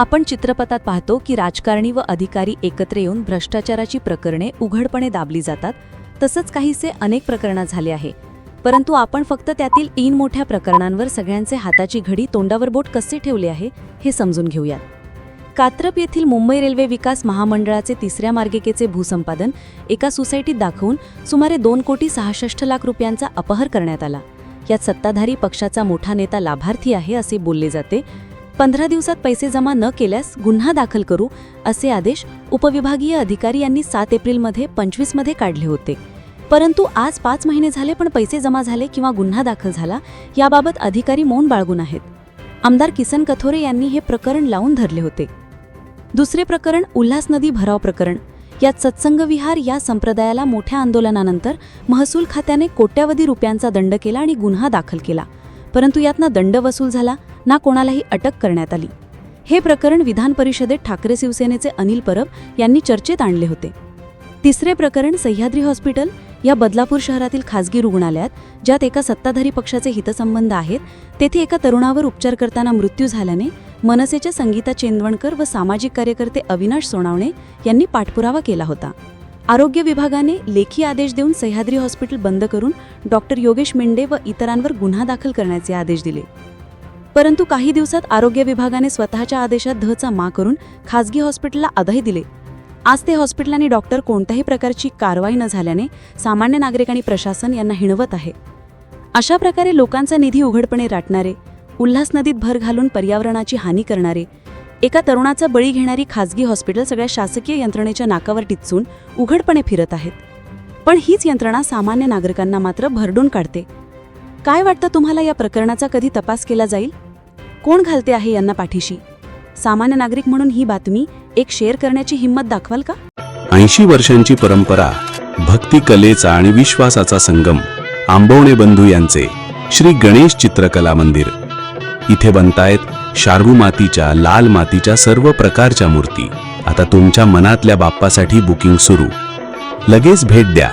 आपण चित्रपटात पाहतो की राजकारणी व अधिकारी एकत्र येऊन भ्रष्टाचाराची प्रकरणे उघडपणे दाबली जातात. तसंच काहीसे अनेक प्रकरणं झाले आहे. परंतु आपण फक्त त्यातील तीन मोठ्या प्रकरणांवर सगळ्यांचे हाताची घडी तोंडावर बोट कसे ठेवले आहे हे समजून घेऊयात. कात्रप येथील मुंबई रेल्वे विकास महामंडळाचे तिसऱ्या मार्गिकेचे भूसंपादन एका सोसायटीत दाखवून सुमारे दोन कोटी सहासष्ट लाख रुपयांचा अपहर करण्यात आला. यात सत्ताधारी पक्षाचा मोठा नेता लाभार्थी आहे असे बोलले जाते. पंधरा दिवसात पैसे जमा न केल्यास गुन्हा दाखल करू असे आदेश उपविभागीय अधिकारी यांनी सात एप्रिलमध्ये पंचवीसमध्ये काढले होते. परंतु आज पाच महिने झाले पण पैसे जमा झाले किंवा गुन्हा दाखल झाला याबाबत अधिकारी मौन बाळगून आहेत. आमदार किसन कथोरे यांनी हे प्रकरण लावून धरले होते. दुसरे प्रकरण उल्हास नदी भराव प्रकरण. यात सत्संग विहार या संप्रदायाला मोठ्या आंदोलनानंतर महसूल खात्याने कोट्यावधी रुपयांचा दंड केला आणि गुन्हा दाखल केला. परंतु यातनं दंड वसूल झाला. ना कोणालाही अटक करण्यात आली. हे प्रकरण विधान परिषदेत ठाकरे शिवसेनेचे अनिल परब यांनी चर्चेत आणले होते. तिसरे प्रकरण सह्याद्री हॉस्पिटल या बदलापूर शहरातील खासगी रुग्णालयात ज्यात एका सत्ताधारी पक्षाचे हितसंबंध आहेत तेथे एका तरुणावर उपचार करताना मृत्यू झाल्याने मनसेच्या संगीता चेंदवणकर व सामाजिक कार्यकर्ते अविनाश सोनावणे यांनी पाठपुरावा केला होता. आरोग्य विभागाने लेखी आदेश देऊन सह्याद्री हॉस्पिटल बंद करून डॉक्टर योगेश मेंढे व इतरांवर गुन्हा दाखल करण्याचे आदेश दिले. परंतु काही दिवसात आरोग्य विभागाने स्वतःच्या आदेशात धचा मा करून खासगी हॉस्पिटलला अदही दिले. आज ते हॉस्पिटल आणि डॉक्टर कोणत्याही प्रकारची कारवाई न झाल्याने सामान्य नागरिक आणि प्रशासन यांना हिणवत आहे. अशा प्रकारे लोकांचा निधी उघडपणे राटणारे उल्हास नदीत भर घालून पर्यावरणाची हानी करणारे एका तरुणाचा बळी घेणारी खासगी हॉस्पिटल सगळ्या शासकीय यंत्रणेच्या नाकावर टिचून उघडपणे फिरत आहेत. पण हीच यंत्रणा सामान्य नागरिकांना मात्र भरडून काढते. काय वाटतं तुम्हाला या प्रकरणाचा कधी तपास केला जाईल? कोण घालते आहे यांना पाठीशी? सामान्य नागरिक म्हणून ही बातमी एक शेअर करण्याची हिंमत दाखवाल का? ऐंशी वर्षांची परंपरा भक्ती कलेचा आणि विश्वासाचा संगम आंबवणे बंधू यांचे श्री गणेश चित्रकला मंदिर. इथे बनतायत शार्वू मातीच्या लाल मातीच्या सर्व प्रकारच्या मूर्ती. आता तुमच्या मनातल्या बाप्पासाठी बुकिंग सुरू. लगेच भेट द्या.